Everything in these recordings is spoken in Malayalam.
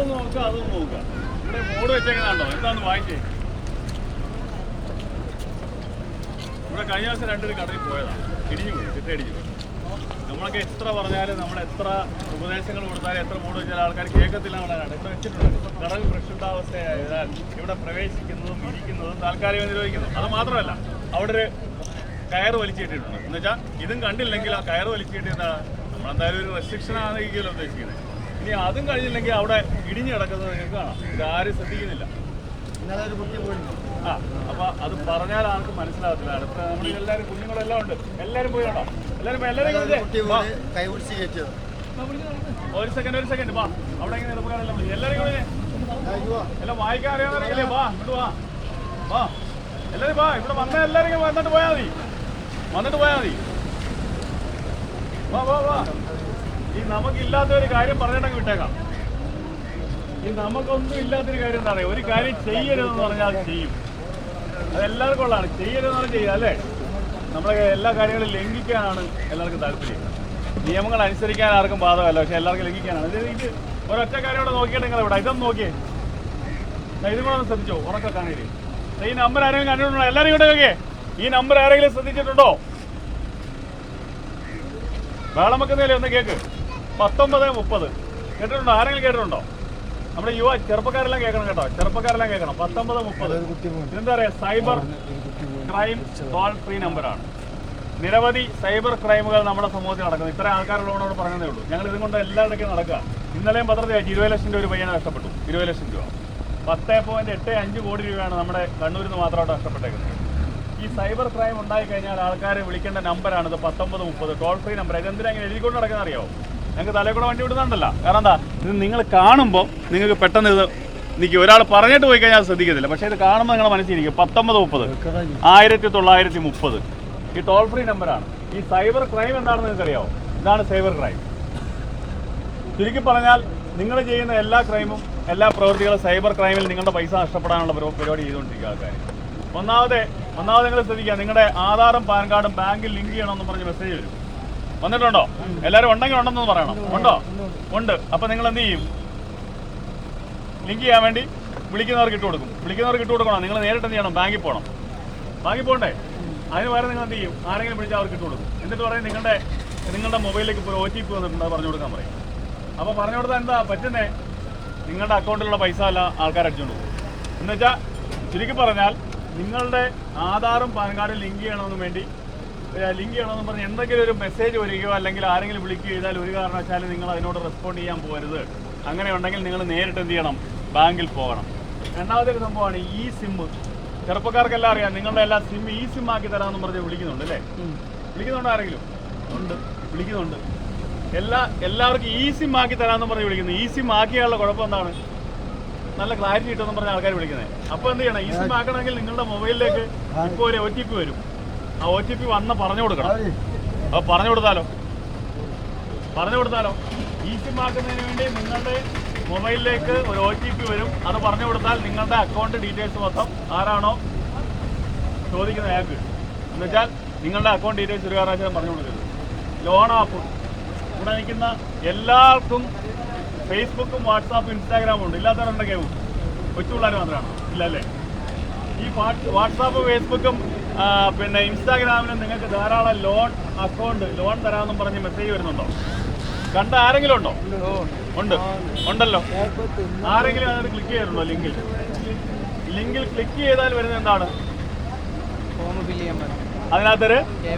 ഇതൊന്ന് നോക്കുക അതൊന്ന് നോക്കുക ഇവിടെ ബോർഡ് വെച്ചേക്കുന്നുണ്ടോ എന്താന്ന് വായിച്ചേ? ഇവിടെ കഴിഞ്ഞ ദിവസം രണ്ടൊരു കടയിൽ പോയതാണ് ഇടിഞ്ഞു പോയി ചിട്ടയടിച്ചു പോയി. നമ്മളൊക്കെ എത്ര പറഞ്ഞാലും നമ്മൾ എത്ര ഉപദേശങ്ങൾ കൊടുത്താലും എത്ര ബോർഡ് വെച്ചാലും ആൾക്കാർ കേൾക്കത്തില്ല എന്നുള്ളതാണ് ഇവിടെ വെച്ചിട്ടുണ്ട്. കടൽ പ്രക്ഷുബ്ധാവസ്ഥയായതാൽ ഇവിടെ പ്രവേശിക്കുന്നതും ഇരിക്കുന്നതും താൽക്കാലികം നിരോധിക്കുന്നു. അത് മാത്രമല്ല അവിടെ ഒരു കയർ വലിച്ചിട്ടിട്ടുണ്ട്. എന്ന് വെച്ചാൽ ഇതും കണ്ടില്ലെങ്കിൽ ആ കയർ വലിച്ചിട്ടിരുന്ന നമ്മളെന്തായാലും ഒരു റെസ്ട്രിക്ഷൻ ആണെങ്കിലോ ഉദ്ദേശിക്കുന്നത്. ഇനി അതും കഴിഞ്ഞില്ലെങ്കിൽ അവിടെ ഇടിഞ്ഞു കിടക്കുന്നത് നിങ്ങൾക്ക് കാണാം. ഇതാരും ശ്രദ്ധിക്കുന്നില്ല. പോയി. ആ അപ്പൊ അത് പറഞ്ഞാൽ ആർക്കും മനസ്സിലാകത്തില്ല. അടുത്ത നമ്മൾ എല്ലാവരും കുഞ്ഞുങ്ങളെല്ലാം ഉണ്ട്. എല്ലാവരും പോയി കേട്ടോ എല്ലാവരും പോയി. എല്ലാവരും ഒരു സെക്കൻഡ് ഒരു സെക്കൻഡ് വാ. അവിടെ ഇങ്ങനെ വിളി. എല്ലാവരും എല്ലാം വായിക്കാൻ അറിയാവുന്നവരല്ലേ? വാ ഇങ്ങോട്ട് വാ. വാ. എല്ലാവരും വാ. ഇവിടെ വന്ന എല്ലാവരും വന്നിട്ട് പോയാൽ മതി. വന്നിട്ട് പോയാൽ മതി. വാ വാ വാ. ഈ നമുക്കില്ലാത്ത ഒരു കാര്യം പറഞ്ഞിട്ടങ്ങ് വിട്ടേക്കാം. ഈ നമുക്കൊന്നും ഇല്ലാത്തൊരു കാര്യം എന്താ പറയുക ഒരു കാര്യം ചെയ്യരുതെന്ന് പറഞ്ഞാൽ ചെയ്യും. അതെല്ലാവർക്കും ഉള്ളതാണ്. ചെയ്യരുതെന്ന് പറഞ്ഞാൽ ചെയ്യുക അല്ലേ? നമ്മളെ എല്ലാ കാര്യങ്ങളും ലംഘിക്കാനാണ് എല്ലാവർക്കും താല്പര്യം. നിയമങ്ങൾ അനുസരിക്കാൻ ആർക്കും ബാധകമല്ല പക്ഷെ എല്ലാവർക്കും ലംഘിക്കാനാണ്. ഇത് ഒരൊറ്റ കാര്യം കൂടെ നോക്കിയിട്ട് നിങ്ങൾ ഇവിടെ ഇതൊന്നും നോക്കിയേ. ഇതും കൂടെ ഒന്ന് ശ്രദ്ധിച്ചോ? ഉറക്കെ കാണരുത്. ഈ നമ്പർ ആരെങ്കിലും കണ്ടിട്ടുണ്ടോ? എല്ലാവരും ഇവിടെ നോക്കിയേ. ഈ നമ്പർ ആരെങ്കിലും ശ്രദ്ധിച്ചിട്ടുണ്ടോ? വേളമൊക്കെ ഒന്ന് കേക്ക്. പത്തൊമ്പത് മുപ്പത്. കേട്ടിട്ടുണ്ടോ? ആരെങ്കിലും കേട്ടിട്ടുണ്ടോ? നമ്മുടെ യുവ ചെറുപ്പക്കാരെല്ലാം കേൾക്കണം കേട്ടോ. ചെറുപ്പക്കാരെല്ലാം കേൾക്കണം. പത്തൊമ്പത് മുപ്പത്. എന്താ കുട്ടി പോയി ഇതെന്താ പറയാ? സൈബർ ക്രൈം ടോൾ ഫ്രീ നമ്പറാണ്. നിരവധി സൈബർ ക്രൈമുകൾ നമ്മുടെ സമൂഹത്തിൽ നടക്കുന്നു. ഇത്ര ആൾക്കാരുള്ളവരോട് പറഞ്ഞതേ ഉള്ളൂ. ഞങ്ങൾ ഇതും കൊണ്ട് നടക്കുക. ഇന്നലെയും പത്രത്തിൽ ഇരുപത് ലക്ഷം രൂപ ഒരു പയ്യനെ നഷ്ടപ്പെട്ടു. ഇരുപത് ലക്ഷം രൂപ. പത്ത് പോയിന്റ് എട്ട് അഞ്ച് കോടി രൂപയാണ് നമ്മുടെ കണ്ണൂരിൽ നിന്ന് മാത്രമായിട്ട് നഷ്ടപ്പെട്ടേക്കുന്നത്. ഈ സൈബർ ക്രൈം ഉണ്ടായി കഴിഞ്ഞാൽ ആൾക്കാരെ വിളിക്കേണ്ട നമ്പറാണിത് പത്തൊമ്പത് മുപ്പത്. Toll free number. ഇതെന്തിനാ ഇങ്ങനെ എഴുതിക്കൊണ്ട് നടക്കുന്ന അറിയാമോ ഞങ്ങൾക്ക് തലേ കൂടെ വണ്ടി വിടുന്നുണ്ടല്ല. കാരണം എന്താ ഇത് നിങ്ങൾ കാണുമ്പോൾ നിങ്ങൾക്ക് പെട്ടെന്ന് ഇത് നിൽക്കും ഒരാൾ പറഞ്ഞിട്ട് പോയി കഴിഞ്ഞാൽ ശ്രദ്ധിക്കത്തില്ല. പക്ഷേ ഇത് കാണുമ്പോൾ നിങ്ങളുടെ മനസ്സിലിരിക്കും പത്തൊമ്പത് മുപ്പത്. ആയിരത്തി തൊള്ളായിരത്തി മുപ്പത്. ഈ ടോൾ ഫ്രീ നമ്പറാണ് ഈ സൈബർ ക്രൈം എന്താണെന്ന് നിങ്ങൾക്ക് അറിയാമോ ഇതാണ് സൈബർ ക്രൈം ചുരുക്കി പറഞ്ഞാൽ നിങ്ങൾ ചെയ്യുന്ന എല്ലാ ക്രൈമും എല്ലാ പ്രവൃത്തികളും സൈബർ ക്രൈമിൽ നിങ്ങളുടെ പൈസ നഷ്ടപ്പെടാനുള്ള പരിപാ- പരിപാടി ചെയ്തുകൊണ്ടിരിക്കുക ആൾക്കാർ ഒന്നാമതെ ഒന്നാമത് നിങ്ങൾ ശ്രദ്ധിക്കുക. നിങ്ങളുടെ ആധാറും പാൻ കാർഡും ബാങ്കിൽ ലിങ്ക് ചെയ്യണമെന്ന് പറഞ്ഞ് മെസ്സേജ് വരും. വന്നിട്ടുണ്ടോ? എല്ലാവരും ഉണ്ടെങ്കിൽ ഉണ്ടെന്ന് പറയണം. ഉണ്ടോ? ഉണ്ട്. അപ്പൊ നിങ്ങൾ എന്ത് ചെയ്യും? ലിങ്ക് ചെയ്യാൻ വേണ്ടി വിളിക്കുന്നവർക്ക് ഇട്ട് കൊടുക്കും. വിളിക്കുന്നവർക്ക് ഇട്ട് കൊടുക്കണം? നിങ്ങൾ നേരിട്ട് എന്ത് ചെയ്യണം? ബാങ്കിൽ പോകണം. ബാങ്കിൽ പോകണ്ടേ? അതിന് പകരം നിങ്ങൾ എന്ത് ചെയ്യും? ആരെങ്കിലും വിളിച്ചാൽ അവർക്ക് ഇട്ട് കൊടുക്കും. എന്നിട്ട് പറയും നിങ്ങളുടെ നിങ്ങളുടെ മൊബൈലിലേക്ക് ഇപ്പോൾ ഒ ടി പി വന്നിട്ടുണ്ട് അത് പറഞ്ഞു കൊടുക്കാൻ പറയും. അപ്പോൾ പറഞ്ഞു കൊടുത്താൽ എന്താ പറ്റുന്നേ? നിങ്ങളുടെ അക്കൗണ്ടിലുള്ള പൈസ അല്ല ആൾക്കാർ അടിച്ചുകൊണ്ട് പോകും. എന്നുവെച്ചാൽ ചുരുക്കി പറഞ്ഞാൽ നിങ്ങളുടെ ആധാറും പാൻ കാർഡും ലിങ്ക് ചെയ്യണമെന്ന് വേണ്ടി ലിങ്ക് ചെയ്യണമെന്ന് പറഞ്ഞ് എന്തെങ്കിലും ഒരു മെസ്സേജ് വരികയോ അല്ലെങ്കിൽ ആരെങ്കിലും വിളിക്കുകയോ ചെയ്താൽ ഒരു കാരണവശാലും നിങ്ങൾ അതിനോട് റെസ്പോണ്ട് ചെയ്യാൻ പോകരുത്. അങ്ങനെ ഉണ്ടെങ്കിൽ നിങ്ങൾ നേരിട്ട് എന്ത് ചെയ്യണം? ബാങ്കിൽ പോകണം. രണ്ടാമത്തെ ഒരു സംഭവമാണ് ഈ സിമ്മ് ചെറുപ്പക്കാർക്കെല്ലാം അറിയാം നിങ്ങളുടെ എല്ലാ സിം ഈ സിം ആക്കി തരാമെന്ന് പറഞ്ഞ് വിളിക്കുന്നുണ്ട് അല്ലേ? വിളിക്കുന്നുണ്ട് ആരെങ്കിലും? ഉണ്ട്. വിളിക്കുന്നുണ്ട്. എല്ലാ എല്ലാവർക്കും ഈ സിം ആക്കി തരാമെന്ന് പറഞ്ഞ് വിളിക്കുന്നു. ഈ സിം ആക്കിയാലുള്ള കുഴപ്പം എന്താണ്? നല്ല ക്ലാരിറ്റി കിട്ടുമെന്ന് പറഞ്ഞ ആൾക്കാർ വിളിക്കുന്നത് അപ്പോൾ എന്ത് ചെയ്യണം? ഈ സിം ആക്കണമെങ്കിൽ നിങ്ങളുടെ മൊബൈലിലേക്ക് ഇപ്പോൾ ഒരു ഒ ടി പി വരും. ആ ഒ ടി പി വന്ന പറഞ്ഞു കൊടുക്കണം. അപ്പോൾ പറഞ്ഞു കൊടുത്താലോ? പറഞ്ഞു കൊടുത്താലോ? ഈ സിം ആക്കുന്നതിന് വേണ്ടി നിങ്ങളുടെ മൊബൈലിലേക്ക് ഒരു ഒ ടി പി വരും. അത് പറഞ്ഞു കൊടുത്താൽ നിങ്ങളുടെ അക്കൗണ്ട് ഡീറ്റെയിൽസ് മൊത്തം ആരാണോ ചോദിക്കുന്ന ആപ്പ് എന്ന് വെച്ചാൽ നിങ്ങളുടെ അക്കൗണ്ട് ഡീറ്റെയിൽസ് ഒരു കാരണവശാലും പറഞ്ഞു കൊടുക്കരുത്. ലോൺ ആപ്പ് ഇവിടെ നിൽക്കുന്ന എല്ലാവർക്കും ഫേസ്ബുക്കും വാട്സാപ്പും ഇൻസ്റ്റാഗ്രാമും ഉണ്ട്. ഇല്ലാത്തവരുണ്ടെങ്കിൽ കൊച്ചു പിള്ളേർ മാത്രമാണ്. ഇല്ല അല്ലേ ഈ വാട്സ്- വാട്സാപ്പ് ഫേസ്ബുക്കും പിന്നെ ഇൻസ്റ്റാഗ്രാമിൽ നിങ്ങൾക്ക് ധാരാളം ലോൺ അക്കൗണ്ട് ലോൺ തരാമെന്നും പറഞ്ഞ് മെസ്സേജ് വരുന്നുണ്ടോ? കണ്ട ആരെങ്കിലും ഉണ്ടോ? ഉണ്ട്. ഉണ്ടല്ലോ. ആരെങ്കിലും അതിന് ക്ലിക്ക് ചെയ്തിട്ടുണ്ടോ ലിങ്കിൽ? ലിങ്കിൽ ക്ലിക്ക് ചെയ്താൽ വരുന്നത് എന്താണ്? അതിനകത്തൊരു കെ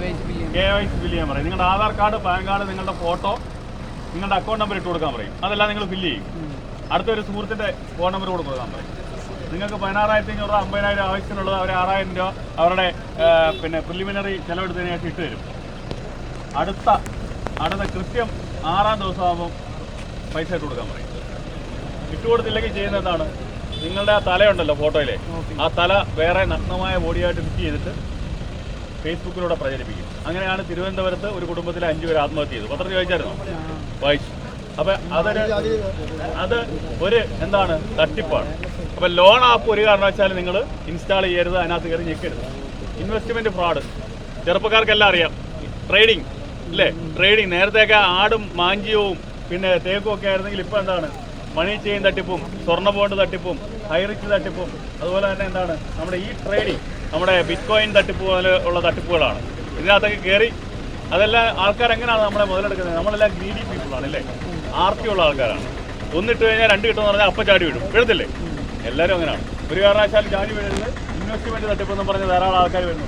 വൈ സി ഫില്ല് ചെയ്യാൻ പറയും. നിങ്ങളുടെ ആധാർ കാർഡ് പാൻ കാർഡ് നിങ്ങളുടെ ഫോട്ടോ നിങ്ങളുടെ അക്കൗണ്ട് നമ്പർ ഇട്ട് കൊടുക്കാൻ പറയും. അതെല്ലാം നിങ്ങൾ ഫില്ല് ചെയ്യും. അടുത്തൊരു സുഹൃത്തിന്റെ ഫോൺ നമ്പർ കൊടുക്കാൻ പറയും. നിങ്ങൾക്ക് പതിനാറായിരത്തി അഞ്ഞൂറ് രൂപ അമ്പതിനായിരം ആവശ്യത്തിനുള്ളത് അവർ ആറായിരം രൂപ അവരുടെ പിന്നെ പ്രിലിമിനറി ചെലവെടുത്തതിന് ശേഷം ഇട്ട് തരും. അടുത്ത അടുത്ത കൃത്യം ആറാം ദിവസമാകുമ്പോൾ പൈസ ഇട്ട് കൊടുക്കാൻ പറയും. ഇട്ട് കൊടുത്തില്ലെങ്കിൽ ചെയ്യുന്ന എന്താണ്? നിങ്ങളുടെ ആ തലയുണ്ടല്ലോ ഫോട്ടോയിലെ. ആ തല വേറെ നഗ്നമായ ബോഡിയായിട്ട് ഫിറ്റ് ചെയ്തിട്ട് ഫേസ്ബുക്കിലൂടെ പ്രചരിപ്പിക്കും. അങ്ങനെയാണ് തിരുവനന്തപുരത്ത് ഒരു കുടുംബത്തിലെ അഞ്ചു പേര് ആത്മഹത്യ ചെയ്തു പത്രത്തിൽ വായിച്ചായിരുന്നോ? വായിച്ചു. അപ്പൊ അതൊരു അത് ഒരു എന്താണ്? തട്ടിപ്പാണ്. അപ്പൊ ലോൺ ആപ്പ് ഒരു കാരണവശാലും നിങ്ങൾ ഇൻസ്റ്റാൾ ചെയ്യരുത് അതിനകത്ത് കയറി ഞെക്കരുത്. ഇൻവെസ്റ്റ്മെന്റ് ഫ്രോഡ് ചെറുപ്പക്കാർക്കെല്ലാം അറിയാം. ട്രേഡിംഗ് അല്ലേ? ട്രേഡിംഗ് നേരത്തെയൊക്കെ ആടും മാഞ്ചിയവും പിന്നെ തേക്കും ഒക്കെ ആയിരുന്നെങ്കിൽ ഇപ്പൊ എന്താണ്? മണി ചെയിൻ തട്ടിപ്പും സ്വർണ ബോണ്ട് തട്ടിപ്പും ഹൈറിച്ച് തട്ടിപ്പും. അതുപോലെ തന്നെ എന്താണ്? നമ്മുടെ ഈ ട്രേഡിംഗ് നമ്മുടെ ബിറ്റ് കോയിൻ തട്ടിപ്പ് പോലെ ഉള്ള തട്ടിപ്പുകളാണ്. ഇതിനകത്തൊക്കെ കയറി അതെല്ലാം ആൾക്കാർ എങ്ങനെയാണ് നമ്മളെ മുതലെടുക്കുന്നത്? നമ്മളെല്ലാം ഗ്രീഡി പീപ്പിളാണ് അല്ലേ? ആർത്തിയുള്ള ആൾക്കാരാണ്. ഒന്നിട്ട് കഴിഞ്ഞാൽ രണ്ട് കിട്ടുമെന്ന് പറഞ്ഞാൽ അപ്പം ചാടി വീഴും. വീഴത്തില്ലേ എല്ലാവരും അങ്ങനെയാണ് ഒരു കാരണവശാലും ജാതി വീഴുന്നത് ഇൻവെസ്റ്റ്മെന്റ് തട്ടിപ്പെന്ന് പറഞ്ഞ് ധാരാളം ആൾക്കാർ വരുന്നു.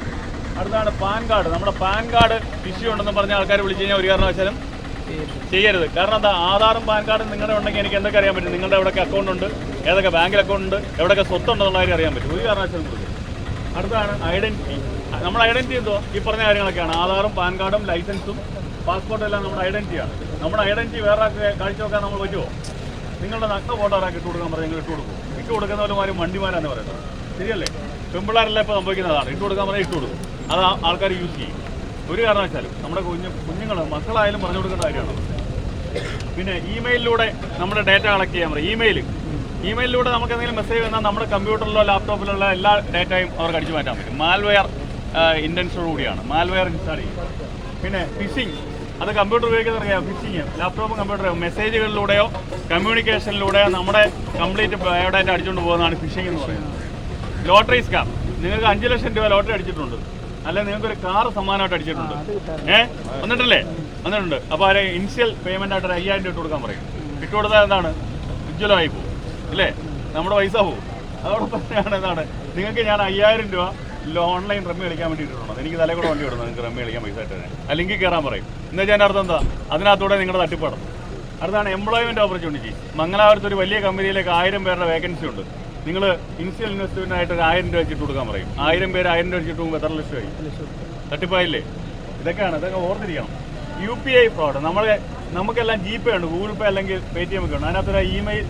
അടുത്താണ് പാൻ കാർഡ്. നമ്മുടെ പാൻ കാർഡ് ഇഷ്യൂ ഉണ്ടെന്ന് പറഞ്ഞ ആൾക്കാർ വിളിച്ചു കഴിഞ്ഞാൽ ഒരു കാരണവശാലും ചെയ്യരുത്. കാരണം എന്താ? ആധാറും പാൻ കാർഡും നിങ്ങളുടെ ഉണ്ടെങ്കിൽ എനിക്ക് എന്തൊക്കെ അറിയാൻ പറ്റും? നിങ്ങളുടെ എവിടെയൊക്കെ അക്കൗണ്ട് ഉണ്ട്? ഏതൊക്കെ ബാങ്കിൽ അക്കൗണ്ട് ഉണ്ട്? എവിടെയൊക്കെ സ്വത്തുണ്ടെന്നുള്ള കാര്യം അറിയാൻ പറ്റും. ഒരു കാരണവശാലും അടുത്താണ് ഐഡന്റിറ്റി നമ്മൾ ഐഡന്റിറ്റി എന്തോ ഈ പറഞ്ഞ കാര്യങ്ങളൊക്കെയാണ്. ആധാറും പാൻ കാർഡും ലൈസൻസും പാസ്പോർട്ടും എല്ലാം നമ്മുടെ ഐഡന്റിറ്റിയാണ് നമ്മുടെ ഐഡന്റിറ്റി വേറെ കാഴ്ച വെക്കാൻ നമ്മൾ പറ്റുമോ നിങ്ങളുടെ നഗ്ന ഫോട്ടോ ഒരാൾക്ക് ഇട്ട് കൊടുക്കാൻ പറഞ്ഞാൽ ഇട്ട് കൊടുക്കും. ഇട്ട് കൊടുക്കുന്നവരും വണ്ടിമാരാന്ന് പറയുന്നത്. ശരിയല്ലേ? പെമ്പിള്ളാരെല്ലാം ഇപ്പോൾ സംഭവിക്കുന്നതാണ്. ഇട്ട് കൊടുക്കാൻ പറഞ്ഞാൽ ഇട്ട് കൊടുക്കും. അത് ആൾക്കാർ യൂസ് ചെയ്യും. ഒരു കാരണവശാലും നമ്മുടെ കുഞ്ഞു കുഞ്ഞുങ്ങൾ മക്കളായാലും പറഞ്ഞു കൊടുക്കേണ്ട കാര്യമാണ്. പിന്നെ ഇമെയിലിലൂടെ നമ്മുടെ ഡേറ്റ കളക്ട് ചെയ്യാൻ പറയും. ഇമെയിൽ ഇമെയിലിലൂടെ നമുക്ക് എന്തെങ്കിലും മെസ്സേജ് വന്നാൽ നമ്മുടെ കമ്പ്യൂട്ടറിലോ ലാപ്ടോപ്പിലുള്ള എല്ലാ ഡേറ്റയും അവർക്ക് അടിച്ചു മാറ്റാൻ പറ്റും. മാൽവെയർ ഇന്റൻഷനോട് കൂടിയാണ്. മാൽവെയർ ഇൻസ്റ്റാൾ ചെയ്യും. പിന്നെ ഫിഷിംഗ് അത് കമ്പ്യൂട്ടർ ഉപയോഗിക്കുന്ന അറിയാം ഫിഷിങ് ലാപ്ടോപ്പും കമ്പ്യൂട്ടറും മെസ്സേജുകളിലൂടെയോ കമ്മ്യൂണിക്കേഷനിലൂടെയോ നമ്മുടെ കംപ്ലീറ്റ് ബയോഡാറ്റ അടിച്ചുകൊണ്ട് പോകുന്നതാണ് ഫിഷിംഗ് എന്ന് പറയുന്നത്. ലോട്ടറി സ്കാം നിങ്ങൾക്ക് അഞ്ച് ലക്ഷം രൂപ ലോട്ടറി അടിച്ചിട്ടുണ്ട്. അല്ലെ നിങ്ങൾക്ക് ഒരു കാർ സമ്മാനമായിട്ട് അടിച്ചിട്ടുണ്ട്. ഏ? വന്നിട്ടല്ലേ? വന്നിട്ടുണ്ട്. അപ്പോൾ അവരെ ഇനിഷ്യൽ പേയ്മെന്റ് ആയിട്ട് ഒരു അയ്യായിരം രൂപ ഇട്ട് കൊടുക്കാൻ പറയും. ഇട്ട് കൊടുത്താൽ എന്താണ്? ഉജ്ജ്വലമായി പോകും അല്ലേ? നമ്മുടെ പൈസ പോകും അതോടൊപ്പം എന്താണ്? നിങ്ങൾക്ക് ഞാൻ അയ്യായിരം രൂപ ഓൺലൈൻ റമ്മി കളിക്കാൻ വേണ്ടി ഇട്ടിട്ടുണ്ട് എനിക്ക് തലേ കൂടെ വണ്ടി വിടുന്നു നിങ്ങൾക്ക് റമ്മി കളിക്കാൻ പൈസ ഇട്ടേ അല്ലെങ്കിൽ കയറാൻ പറയും. എന്ന് വെച്ചാൽ അതിന്റെ അർത്ഥം എന്താ? അതിനകത്തൂടെ നിങ്ങളുടെ തട്ടിപ്പാടും അടുത്താണ് എംപ്ലോയ്മെന്റ് ഓപ്പർച്യൂണിറ്റി മംഗലാപുരത്ത് ഒരു വലിയ കമ്പനിയിലേക്ക് ആയിരം പേരുടെ വേക്കൻസി ഉണ്ട്. നിങ്ങൾ ഇനിഷ്യൽ ഇൻവെസ്റ്റ്മെന്റ് ആയിട്ട് ഒരു ആയിരം രൂപ വെച്ചിട്ട് കൊടുക്കാൻ പറയും. ആയിരം പേര് ആയിരം രൂപ വെച്ചിട്ട് പോകുമ്പോൾ എത്ര ലക്ഷമായി തട്ടിപ്പായില്ലേ? ഇതൊക്കെയാണ് ഇതൊക്കെ ഓർത്തിരിക്കണം. യു പി ഐ ഫ്രോഡ് നമ്മളെ നമുക്കെല്ലാം ജി പേ ഉണ്ട്. ഗൂഗിൾ പേ അല്ലെങ്കിൽ പേ ടി എം ഒക്കെ ഉണ്ട് അതിനകത്തൊരു email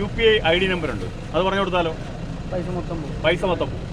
U P I I D number ഉണ്ട്. അത് പറഞ്ഞു കൊടുത്താലോ? പൈസ മൊത്തം പോകും. പൈസ മൊത്തം പോകും.